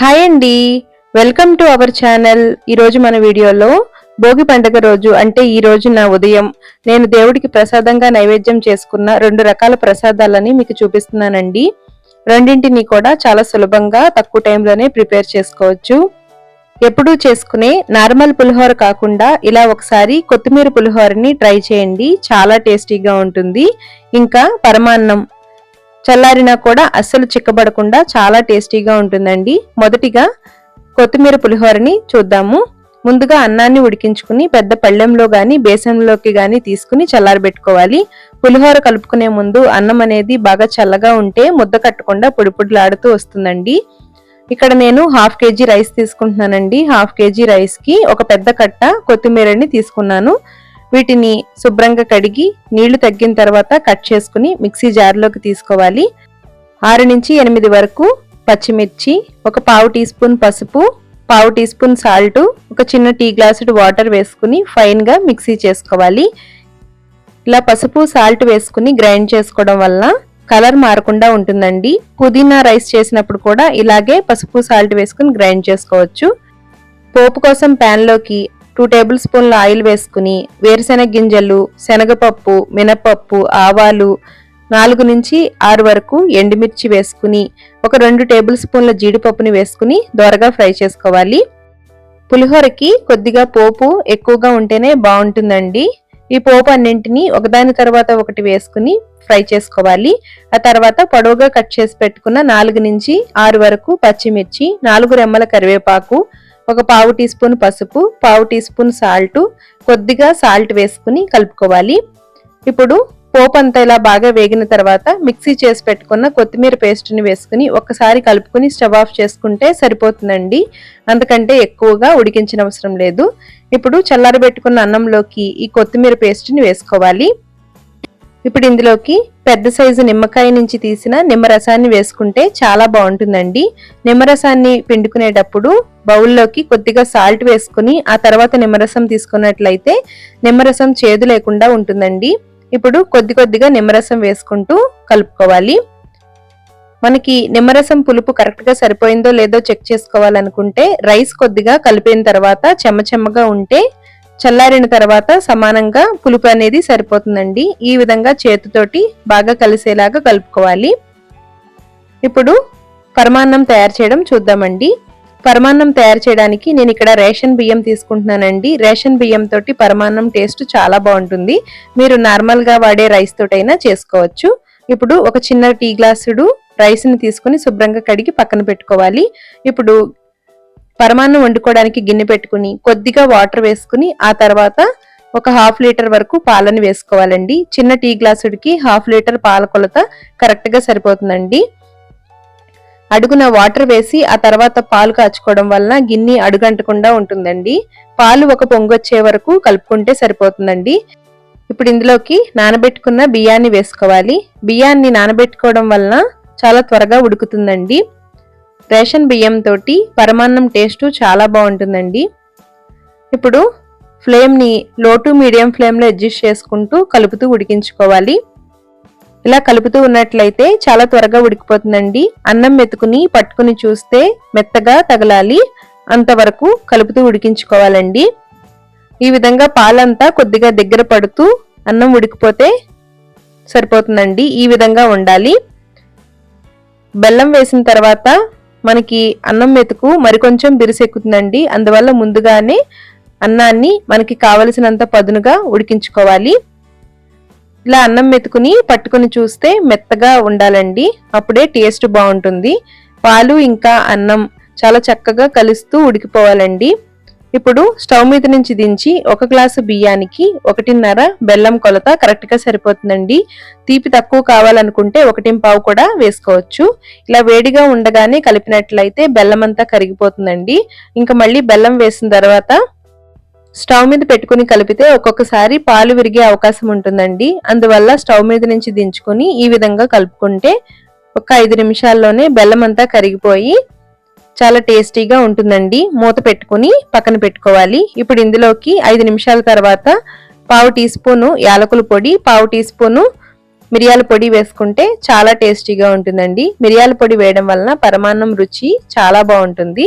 Hi అండి. Welcome to our channel ఈరోజు మన వీడియోలో భోగి పండుగ రోజు అంటే ఈ రోజు నా ఉదయం నేను దేవుడికి ప్రసాదంగా నైవేద్యం చేసుకున్న రెండు రకాల ప్రసాదాలని మీకు చూపిస్తున్నానండి. రెండింటిని కూడా చాలా సులభంగా తక్కువ టైంలోనే ప్రిపేర్ చేసుకోవచ్చు. ఎప్పుడూ చేసుకునే నార్మల్ పులిహోర కాకుండా ఇలా ఒకసారి కొత్తిమీర పులిహోరని ట్రై చేయండి. చాలా టేస్టీగా ఉంటుంది. ఇంకా పరమాన్నం చల్లారినా కూడా అస్సలు చిక్కబడకుండా చాలా టేస్టీగా ఉంటుందండి. మొదటిగా కొత్తిమీర పులిహోరని చూద్దాము. ముందుగా అన్నాన్ని ఉడికించుకుని పెద్ద పళ్ళెంలో గాని బేసన్లోకి గాని తీసుకుని చల్లారబెట్టుకోవాలి. పులిహోర కలుపుకునే ముందు అన్నం అనేది బాగా చల్లగా ఉంటే ముద్ద కట్టకుండా పొడిపొడిలాడుతూ వస్తుందండి. ఇక్కడ నేను హాఫ్ కేజీ రైస్ తీసుకుంటున్నానండి. హాఫ్ కేజీ రైస్కి ఒక పెద్ద కట్ట కొత్తిమీరని తీసుకున్నాను. వీటిని శుభ్రంగా కడిగి నీళ్ళు తగ్గిన తర్వాత కట్ చేసుకుని మిక్సీ జార్లోకి తీసుకోవాలి. ఆరు నుంచి ఎనిమిది వరకు పచ్చిమిర్చి ఒక పావు టీ స్పూన్ పసుపు పావు టీ స్పూన్ సాల్ట్ ఒక చిన్న టీ గ్లాసుడు వాటర్ వేసుకుని ఫైన్గా మిక్సీ చేసుకోవాలి. ఇలా పసుపు సాల్ట్ వేసుకుని గ్రైండ్ చేసుకోవడం వల్ల కలర్ మారకుండా ఉంటుందండి. పుదీనా రైస్ చేసినప్పుడు కూడా ఇలాగే పసుపు సాల్ట్ వేసుకుని గ్రైండ్ చేసుకోవచ్చు. పోపు కోసం ప్యాన్లోకి టూ టేబుల్ స్పూన్ల ఆయిల్ వేసుకుని వేరుశెనగ గింజలు శనగపప్పు మినపప్పు ఆవాలు నాలుగు నుంచి ఆరు వరకు ఎండుమిర్చి వేసుకుని ఒక రెండు టేబుల్ స్పూన్ల జీడిపప్పుని వేసుకుని దోరగా ఫ్రై చేసుకోవాలి. పులిహోరకి కొద్దిగా పోపు ఎక్కువగా ఉంటేనే బాగుంటుందండి. ఈ పోపు అన్నింటినీ ఒకదాని తర్వాత ఒకటి వేసుకుని ఫ్రై చేసుకోవాలి. ఆ తర్వాత పొడవుగా కట్ చేసి పెట్టుకున్న నాలుగు నుంచి ఆరు వరకు పచ్చిమిర్చి నాలుగు రెమ్మల కరివేపాకు ఒక పావు టీ స్పూన్ పసుపు పావు టీ స్పూన్ సాల్ట్ కొద్దిగా సాల్ట్ వేసుకుని కలుపుకోవాలి. ఇప్పుడు పోపు అంతా ఇలా బాగా వేగిన తర్వాత మిక్సీ చేసి పెట్టుకున్న కొత్తిమీర పేస్ట్ని వేసుకుని ఒకసారి కలుపుకుని స్టవ్ ఆఫ్ చేసుకుంటే సరిపోతుందండి. అంతకంటే ఎక్కువగా ఉడికించిన అవసరం లేదు. ఇప్పుడు చల్లారబెట్టుకున్న అన్నంలోకి ఈ కొత్తిమీర పేస్ట్ని వేసుకోవాలి. ఇప్పుడు ఇందులోకి పెద్ద సైజు నిమ్మకాయ నుంచి తీసిన నిమ్మరసాన్ని వేసుకుంటే చాలా బాగుంటుందండి. నిమ్మరసాన్ని పిండుకునేటప్పుడు బౌల్లోకి కొద్దిగా సాల్ట్ వేసుకుని ఆ తర్వాత నిమ్మరసం తీసుకున్నట్లయితే నిమ్మరసం చేదు లేకుండా ఉంటుందండి. ఇప్పుడు కొద్ది కొద్దిగా నిమ్మరసం వేసుకుంటూ కలుపుకోవాలి. మనకి నిమ్మరసం పులుపు కరెక్ట్గా సరిపోయిందో లేదో చెక్ చేసుకోవాలనుకుంటే రైస్ కొద్దిగా కలిపిన తర్వాత చెమ్మ చెమ్మగా ఉంటే చల్లారిన తర్వాత సమానంగా పులుపు అనేది సరిపోతుందండి. ఈ విధంగా చేతితోటి బాగా కలిసేలాగా కలుపుకోవాలి. ఇప్పుడు పరమాన్నం తయారు చేయడం చూద్దామండి. పరమాన్నం తయారు చేయడానికి నేను ఇక్కడ రేషన్ బియ్యం తీసుకుంటున్నానండి. రేషన్ బియ్యం తోటి పరమాన్నం టేస్ట్ చాలా బాగుంటుంది. మీరు నార్మల్గా వాడే రైస్ తోటైనా చేసుకోవచ్చు. ఇప్పుడు ఒక చిన్న టీ గ్లాసుడు రైస్ని తీసుకుని శుభ్రంగా కడిగి పక్కన పెట్టుకోవాలి. ఇప్పుడు పరమాన్నం వండుకోవడానికి గిన్నె పెట్టుకుని కొద్దిగా వాటర్ వేసుకుని ఆ తర్వాత ఒక హాఫ్ లీటర్ వరకు పాలను వేసుకోవాలండి. చిన్న టీ గ్లాసుడికి హాఫ్ లీటర్ పాల కొలత కరెక్ట్గా సరిపోతుందండి. అడుగున వాటర్ వేసి ఆ తర్వాత పాలు కాచుకోవడం వలన గిన్నె అడుగంటకుండా ఉంటుందండి. పాలు ఒక పొంగొచ్చే వరకు కలుపుకుంటే సరిపోతుందండి. ఇప్పుడు ఇందులోకి నానబెట్టుకున్న బియ్యాన్ని వేసుకోవాలి. బియ్యాన్ని నానబెట్టుకోవడం వలన చాలా త్వరగా ఉడుకుతుందండి. రేషన్ బియ్యం తోటి పరమాన్నం టేస్ట్ చాలా బాగుంటుందండి. ఇప్పుడు ఫ్లేమ్ని లో టు మీడియం ఫ్లేమ్లో అడ్జస్ట్ చేసుకుంటూ కలుపుతూ ఉడికించుకోవాలి. ఇలా కలుపుతూ ఉన్నట్లయితే చాలా త్వరగా ఉడికిపోతుందండి. అన్నం మెతుకుని పట్టుకుని చూస్తే మెత్తగా తగలాలి. అంతవరకు కలుపుతూ ఉడికించుకోవాలండి. ఈ విధంగా పాలంతా కొద్దిగా దగ్గర పడుతూ అన్నం ఉడికిపోతే సరిపోతుందండి. ఈ విధంగా ఉండాలి. బెల్లం వేసిన తర్వాత మనకి అన్నం మెతుకు మరికొంచెం బిరిసెక్కుతుందండి అందువల్ల ముందుగానే అన్నాన్ని మనకి కావలసినంత పదునుగా ఉడికించుకోవాలి. ఇలా అన్నం మెతుకుని పట్టుకుని చూస్తే మెత్తగా ఉండాలండి. అప్పుడే టేస్ట్ బాగుంటుంది. పాలు ఇంకా అన్నం చాలా చక్కగా కలుస్తూ ఉడికిపోవాలండి. ఇప్పుడు స్టవ్ మీద నుంచి దించి ఒక గ్లాసు బియ్యానికి ఒకటిన్నర బెల్లం కొలత కరెక్ట్గా సరిపోతుందండి. తీపి తక్కువ కావాలనుకుంటే ఒకటి పావు కూడా వేసుకోవచ్చు. ఇలా వేడిగా ఉండగానే కలిపినట్లయితే బెల్లం అంతా కరిగిపోతుందండి. ఇంకా మళ్ళీ బెల్లం వేసిన తర్వాత స్టవ్ మీద పెట్టుకుని కలిపితే ఒక్కొక్కసారి పాలు విరిగే అవకాశం ఉంటుందండి. అందువల్ల స్టవ్ మీద నుంచి దించుకుని ఈ విధంగా కలుపుకుంటే ఒక ఐదు నిమిషాల్లోనే బెల్లం అంతా కరిగిపోయి చాలా టేస్టీగా ఉంటుందండి. మూత పెట్టుకుని పక్కన పెట్టుకోవాలి. ఇప్పుడు ఇందులోకి ఐదు నిమిషాల తర్వాత పావు టీ స్పూను యాలకుల పొడి పావు టీ స్పూను మిరియాల పొడి వేసుకుంటే చాలా టేస్టీగా ఉంటుందండి. మిరియాల పొడి వేయడం వలన పరమాన్నం రుచి చాలా బాగుంటుంది.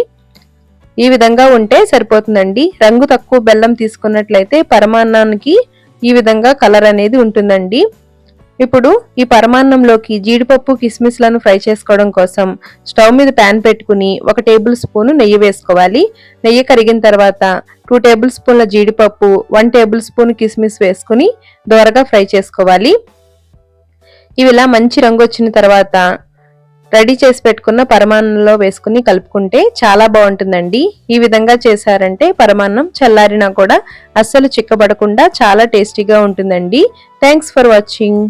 ఈ విధంగా ఉంటే సరిపోతుందండి. రంగు తక్కువ బెల్లం తీసుకున్నట్లయితే పరమాన్నానికి ఈ విధంగా కలర్ అనేది ఉంటుందండి. ఇప్పుడు ఈ పరమాన్నంలోకి జీడిపప్పు కిస్మిస్లను ఫ్రై చేసుకోవడం కోసం స్టవ్ మీద ప్యాన్ పెట్టుకుని ఒక టేబుల్ స్పూన్ నెయ్యి వేసుకోవాలి. నెయ్యి కరిగిన తర్వాత టూ టేబుల్ స్పూన్ల జీడిపప్పు వన్ టేబుల్ స్పూన్ కిస్మిస్ వేసుకుని దోరగా ఫ్రై చేసుకోవాలి. ఇవి ఇలా మంచి రంగు వచ్చిన తర్వాత రెడీ చేసి పెట్టుకున్న పరమాన్నంలో వేసుకుని కలుపుకుంటే చాలా బాగుంటుందండి. ఈ విధంగా చేశారంటే పరమాన్నం చల్లారినా కూడా అస్సలు చిక్కబడకుండా చాలా టేస్టీగా ఉంటుందండి. Thanks for watching.